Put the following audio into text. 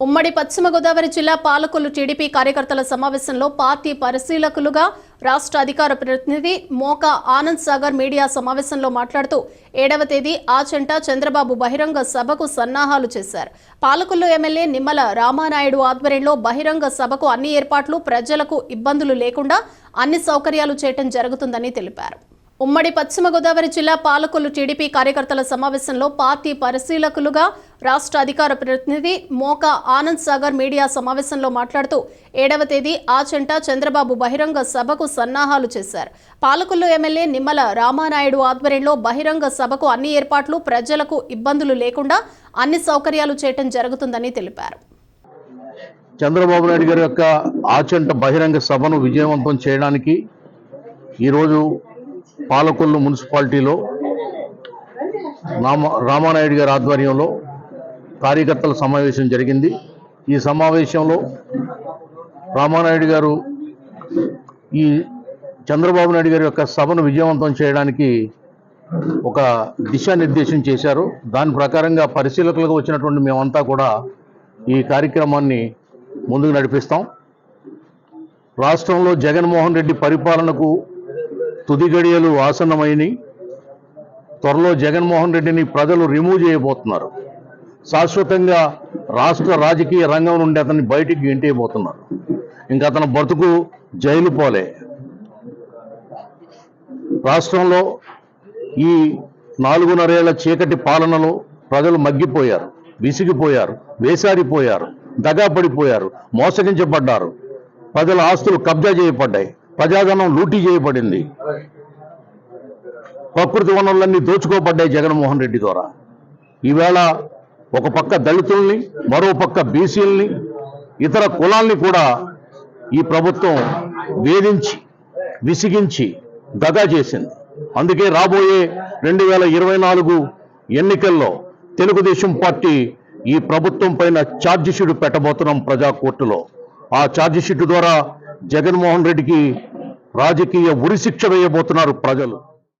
ఉమ్మడి పశ్చిమ గోదావరి జిల్లా పాలకొల్లు టీడీపీ కార్యకర్తల సమావేశంలో పార్టీ పరిశీలకులుగా రాష్ట్ర అధికార ప్రతినిధి మోక ఆనంద్ సాగర్ మీడియా సమావేశంలో మాట్లాడుతూ ఏడవ తేదీ ఆచంట చంద్రబాబు బహిరంగ సభకు సన్నాహాలు చేశారు. పాలకొల్లు ఎమ్మెల్యే నిమ్మల రామానాయుడు ఆధ్వర్యంలో బహిరంగ సభకు అన్ని ఏర్పాట్లు ప్రజలకు ఇబ్బందులు లేకుండా అన్ని సౌకర్యాలు చేయటం జరుగుతుందని తెలిపారు. ఉమ్మడి పశ్చిమ గోదావరి జిల్లా పాలకొల్లు టీడీపీ కార్యకర్తల సమావేశంలో పార్టీ పరిశీలకులుగా రాష్ట్ర అధికార ప్రతినిధి మోక ఆనంద్ సాగర్ మీడియా సమావేశంలో మాట్లాడుతూ ఏడవ తేదీ ఆచంట చంద్రబాబు బహిరంగ సభకు సన్నాహాలు చేశారు. పాలకొల్లు ఎమ్మెల్యే నిమ్మల రామానాయుడు ఆధ్వర్యంలో బహిరంగ సభకు అన్ని ఏర్పాట్లు ప్రజలకు ఇబ్బందులు లేకుండా అన్ని సౌకర్యాలు చేయటం జరుగుతుందని తెలిపారు. చంద్రబాబు నాయుడు గారి యొక్క ఆచంట బహిరంగ సభను విజయవంతం చేయడానికి ఈరోజు పాలకొల్లు మున్సిపాలిటీలో రామ రామానాయుడు గారి ఆధ్వర్యంలో కార్యకర్తల సమావేశం జరిగింది. ఈ సమావేశంలో రామానాయుడు గారు ఈ చంద్రబాబు నాయుడు గారి యొక్క సభను విజయవంతం చేయడానికి ఒక దిశానిర్దేశం చేశారు. దాని ప్రకారంగా పరిశీలకులుగా వచ్చినటువంటి మేమంతా కూడా ఈ కార్యక్రమాన్ని ముందుకు నడిపిస్తాం. రాష్ట్రంలో జగన్మోహన్ రెడ్డి పరిపాలనకు తుది గడియలు ఆసన్నమైనవి త్వరలో జగన్మోహన్ రెడ్డిని ప్రజలు రిమూవ్ చేయబోతున్నారు. శాశ్వతంగా రాష్ట్ర రాజకీయ రంగం నుండి అతన్ని బయటికి గెంటేయబోతున్నారు. ఇంకా అతని బతుకు జైలు పోలే. రాష్ట్రంలో ఈ నాలుగున్నరేళ్ళ చీకటి పాలనలో ప్రజలు మగ్గిపోయారు విసిగిపోయారు వేసారిపోయారు దగా పడిపోయారు మోసగించబడ్డారు. ప్రజల ఆస్తులు కబ్జా చేయబడ్డాయి. ప్రజాధనం లూటీ చేయబడింది. ప్రకృతి వనరులన్నీ దోచుకోబడ్డాయి జగన్మోహన్ రెడ్డి ద్వారా. ఈవేళ ఒక పక్క దళితుల్ని మరో పక్క బీసీల్ని ఇతర కులాల్ని కూడా ఈ ప్రభుత్వం వేధించి విసిగించి దగా చేసింది. అందుకే రాబోయే రెండు వేల ఇరవై నాలుగు ఎన్నికల్లో తెలుగుదేశం పార్టీ ఈ ప్రభుత్వం పైన ఛార్జిషీట్ పెట్టబోతున్నాం ప్రజా కోర్టులో. ఆ ఛార్జ్ షీట్ ద్వారా జగన్మోహన్ రెడ్డికి రాజకీయ ఉరిశిక్ష వేయబోతున్నారు ప్రజలు.